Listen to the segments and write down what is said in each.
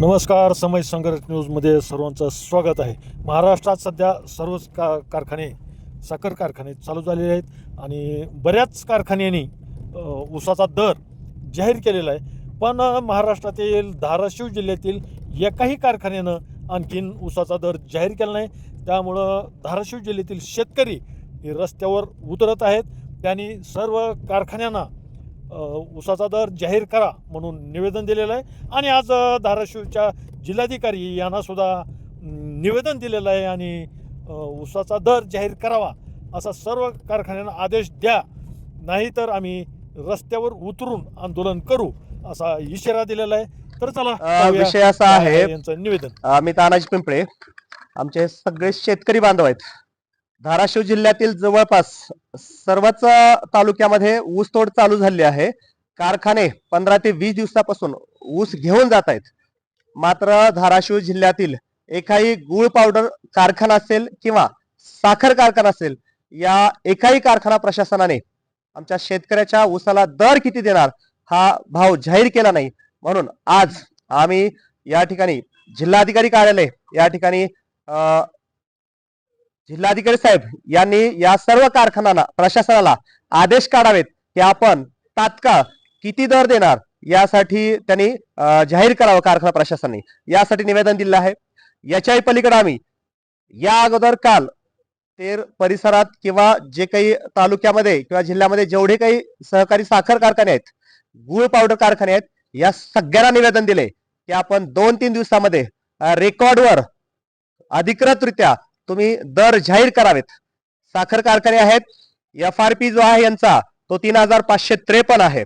नमस्कार समय संघर्ष न्यूजमध्ये सर्वांचं स्वागत आहे. महाराष्ट्रात सध्या सर्वच का कारखाने साखर कारखाने चालू झालेले आहेत आणि बऱ्याच कारखान्यांनी ऊसाचा दर जाहीर केलेला आहे. पण महाराष्ट्रातील धाराशिव जिल्ह्यातील एकाही कारखान्यानं आणखीन ऊसाचा दर जाहीर केला नाही. त्यामुळं धाराशिव जिल्ह्यातील शेतकरी हे रस्त्यावर उतरत आहेत. त्यांनी सर्व कारखान्यांना ऊसाचा दर जाहीर करा म्हणून निवेदन दिलेलं आहे. आणि आज धाराशिवच्या जिल्हाधिकारी यांना सुद्धा म, निवेदन दिलेलं आहे आणि ऊसाचा दर जाहीर करावा असा सर्व कारखान्यांना आदेश द्या. नाहीतर आम्ही रस्त्यावर उतरून आंदोलन करू असा इशारा दिलेला आहे. तर चला विषय असा आहे यांचं निवेदन. मी तानाजी पिंपळे. आमचे सगळे शेतकरी बांधव आहेत. धाराशिव जिल्ह्यातील जवळपास सर्वच तालुक्यामध्ये ऊसतोड चालू झाली आहे. कारखाने पंधरा ते वीस दिवसापासून ऊस घेऊन जात आहेत. मात्र धाराशिव जिल्ह्यातील एकाही गुळ पावडर कारखाना असेल किंवा साखर कारखाना असेल या एकाही कारखाना प्रशासनाने आमच्या शेतकऱ्याच्या ऊसाला दर किती देणार हा भाव जाहीर केला नाही. म्हणून आज आम्ही या ठिकाणी जिल्हाधिकारी कार्यालय या ठिकाणी जिल्हाधिकारी साहेब यांनी या सर्व कारखान्यांना प्रशासनाला आदेश काढावेत की आपण तात्काळ किती दर देणार यासाठी त्यांनी जाहीर करावं कारखाना प्रशासनाने. यासाठी निवेदन दिलं आहे. याच्याही पलीकडे आम्ही या अगोदर काल तेर परिसरात किंवा जे काही तालुक्यामध्ये किंवा जिल्ह्यामध्ये जेवढे काही सहकारी साखर कारखाने आहेत गुळ पावडर कारखाने आहेत या सगळ्यांना निवेदन दिले की आपण दोन तीन दिवसामध्ये रेकॉर्डवर अधिकृतरित्या तुम्ही दर जाहीर करावेत. साखर कारखाने आहेत एफ आर पी जो आहे यांचा तो तीन हजार पाचशे त्रेपन्न आहे.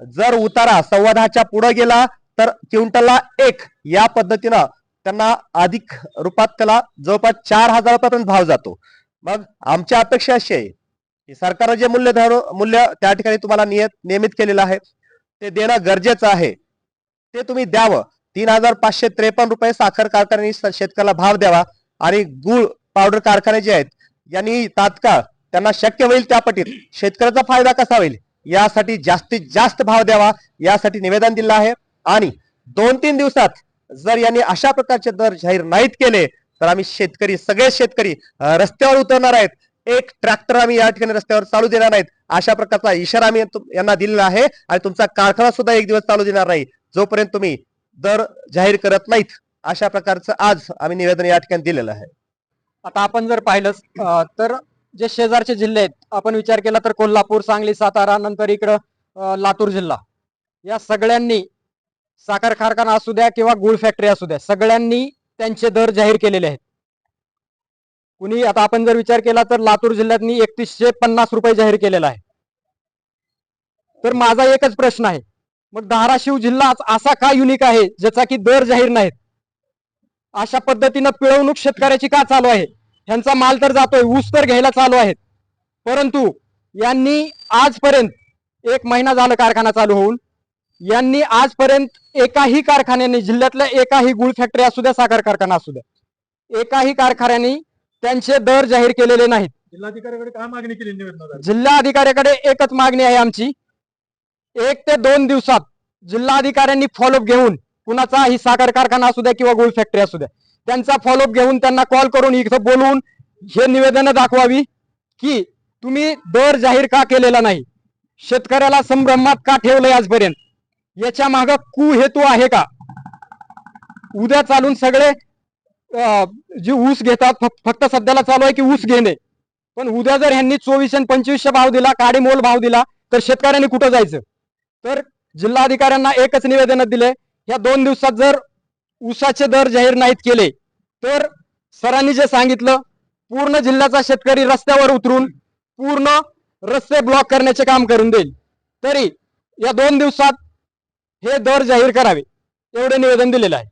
जर उतारा संवादाच्या पुढे गेला तर क्विंटलला एक या पद्धतीनं त्यांना अधिक रूपात त्याला जवळपास चार हजार रुपयापर्यंत भाव जातो. मग आमची अपेक्षा अशी आहे की सरकारनं जे मूल्य धरू मूल्य त्या ठिकाणी तुम्हाला नियत नियमित केलेलं आहे ते देणं गरजेचं आहे. ते तुम्ही द्यावं. तीन हजार पाचशे त्रेपन्न रुपये साखर कारखान्यांनी शेतकऱ्याला भाव द्यावा. आणि गुळ पावडर कारखाने जे आहेत यांनी तात्काळ त्यांना शक्य होईल त्या पटीत शेतकऱ्याचा फायदा कसा होईल यासाठी जास्तीत जास्त भाव द्यावा यासाठी निवेदन दिलं आहे. आणि दोन तीन दिवसात जर यांनी अशा प्रकारचे दर जाहीर नाहीत केले तर आम्ही शेतकरी सगळे शेतकरी रस्त्यावर उतरणार आहेत. एक ट्रॅक्टर आम्ही या ठिकाणी रस्त्यावर चालू देणार नाहीत अशा प्रकारचा इशारा आम्ही यांना दिलेला आहे. आणि तुमचा कारखाना सुद्धा एक दिवस चालू देणार नाही जोपर्यंत तुम्ही दर जाहीर करत नाहीत. अशा प्रकारचं आज आम्ही निवेदन या ठिकाणी दिलेलं आहे. आता आपण जर पाहिलं तर जे शेजारचे जिल्हे आहेत आपण विचार केला तर कोल्हापूर सांगली सातारा नंतर इकडं लातूर जिल्हा. या सगळ्यांनी साखर कारखाना असू द्या किंवा गुळ फॅक्टरी असू द्या सगळ्यांनी त्यांचे दर जाहीर केलेले आहेत. कुणी आता आपण जर विचार केला तर लातूर जिल्ह्यातनी एकतीसशे पन्नास रुपये जाहीर केलेला आहे. तर माझा एकच प्रश्न आहे मग धाराशिव जिल्हा असा का युनिक आहे ज्याचा की दर जाहीर नाहीत? अशा पद्धतीनं पिळवणूक शेतकऱ्याची का चालू आहे? ह्यांचा माल तर जातोय ऊस तर घ्यायला चालू आहेत. परंतु यांनी आजपर्यंत एक महिना झाला कारखाना चालू होऊन यांनी आजपर्यंत एकाही कारखान्याने जिल्ह्यातल्या एकाही गुळ फॅक्टरी असू द्या साखर कारखाना असू द्या एकाही कारखान्याने त्यांचे दर जाहीर केलेले नाहीत. जिल्हाधिकाऱ्याकडे काय मागणी केली जिल्हा अधिकाऱ्याकडे एकच मागणी आहे आमची. एक ते दोन दिवसात जिल्हा अधिकाऱ्यांनी फॉलोअप घेऊन कुणाचा ही साखर कारखाना असू द्या किंवा गुळ फॅक्टरी असू द्या त्यांचा फॉलोअप घेऊन त्यांना कॉल करून इथं बोलवून हे निवेदन दाखवावी की तुम्ही दर जाहीर का केलेला नाही? शेतकऱ्याला संभ्रमात का ठेवलंय आजपर्यंत? याच्या माग कु हेतू आहे का? उद्या चालून सगळे जे ऊस घेतात फक्त सध्याला चालू आहे की ऊस घेणे. पण उद्या जर ह्यांनी चोवीसशे आणि पंचवीसशे भाव दिला काडीमोल भाव दिला तर शेतकऱ्यांनी कुठं जायचं? तर जिल्हाधिकाऱ्यांना एकच निवेदन दिले या दोन दिवसात जर ऊसाचे दर जाहीर नाहीत केले तर सरांनी जे सांगितलं पूर्ण जिल्ह्याचा शेतकरी रस्त्यावर उतरून पूर्ण रस्ते ब्लॉक करण्याचे काम करून देईल. तरी या दोन दिवसात हे दर जाहीर करावे एवढे निवेदन दिलेलं आहे.